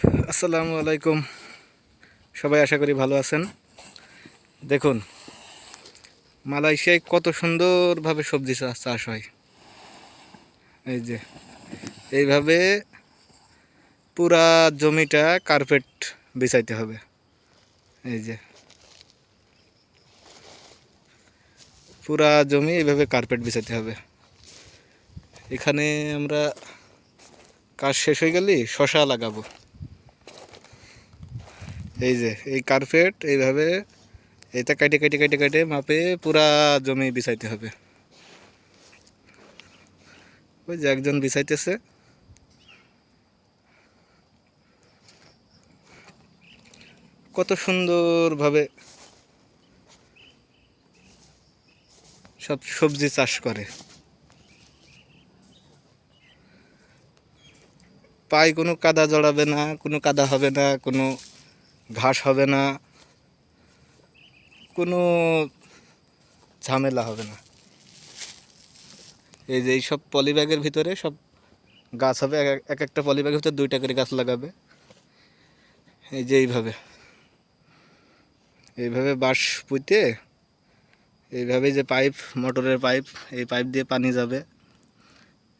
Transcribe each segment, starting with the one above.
আসসালামু আলাইকুম। সবাই আশা করি ভালো আছেন। দেখুন, মালয়েশিয়ায় কত সুন্দরভাবে সবজি চাষ হয়। এই যে, এইভাবে পুরা জমিটা কার্পেট বিছাইতে হবে। এই যে, পুরা জমি এইভাবে কার্পেট বিছাইতে হবে। এখানে আমরা কাজ শেষ হয়ে গেলে শশা লাগাবো। এই যে, এই কার্পেট এইভাবে এটা কাটে, কেটে কেটে কেটে মাপে পুরা জমি বিছাইতে হবে। ওই যে একজন বিছাইতেছে। কত সুন্দরভাবে সব সবজি চাষ করে। পায়ে কোনো কাদা জড়াবে না, কোনো কাদা হবে না, কোনো ঘাস হবে না, কোনো ঝামেলা হবে না। এই যে এই সব পলিব্যাগের ভিতরে সব গাছ হবে, এক একটা পলিব্যাগের ভিতরে দুইটা করে গাছ লাগাবে। এই যে এইভাবে। এইভাবে বাঁশ পুঁতে এইভাবে যে পাইপ, মোটরের পাইপ, এই পাইপ দিয়ে পানি যাবে।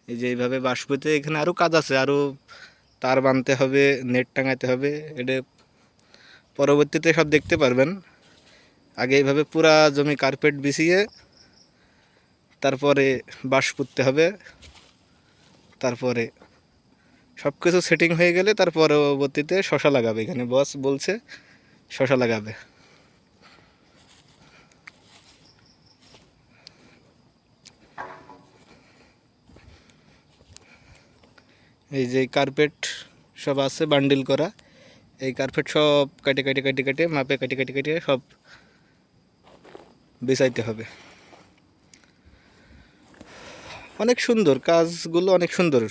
এই যে এইভাবে বাঁশ পুঁতে, এখানে আরও কাজ আছে আরও তার বানতে হবে, নেট টাঙাতে হবে, এটা পরবর্তীতে সব দেখতে পারবেন। আগে এইভাবে পুরা জমি কার্পেট বিছিয়ে তারপরে বাঁশ পুঁততে হবে। তারপরে সব কিছু সেটিং হয়ে গেলে তার পরবর্তীতে শশা লাগাবে এখানে। বস বলছে শশা লাগাবে। এই যে কার্পেট সব আছে বান্ডিল করা। এই কার্পেট সব কাটে কাটে কাটে কাটে, মাপে কাটে কাটে কাটে সব বিছাইতে হবে। অনেক সুন্দর, কাজগুলো অনেক সুন্দর।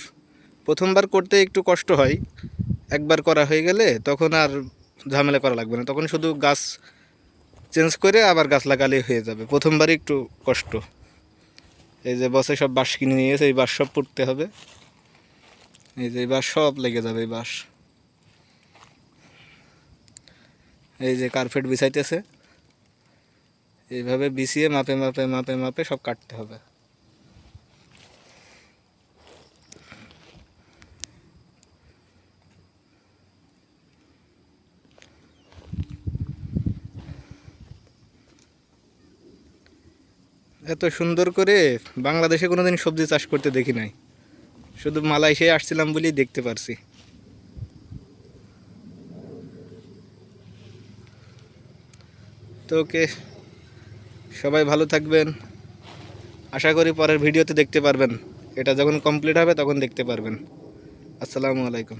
প্রথমবার করতে একটু কষ্ট হয়, একবার করা হয়ে গেলে তখন আর ঝামেলা করা লাগবে না। তখন শুধু গাছ চেঞ্জ করে আবার গাছ লাগালে হয়ে যাবে। প্রথমবারই একটু কষ্ট। এই যে বসে সব বাঁশ কিনে নিয়ে এসে এই বাঁশ সব পুঁততে হবে। এই যে এই বাঁশ সব লেগে যাবে এই বাঁশ। এই যে কার্পেট বিছাইতেছে। এইভাবে বিছিয়ে মাপে মাপে মাপে মাপে সব কাটতে হবে। এত সুন্দর করে বাংলাদেশে কোনোদিন সবজি চাষ করতে দেখি নাই। শুধু মালয়েশিয়ায় আসছিলাম বলেই দেখতে পারছি। তো ওকে, সবাই ভালো থাকবেন। আশা করি পরের ভিডিওতে দেখতে পারবেন। এটা যখন কমপ্লিট হবে তখন দেখতে পারবেন। আসসালামু আলাইকুম।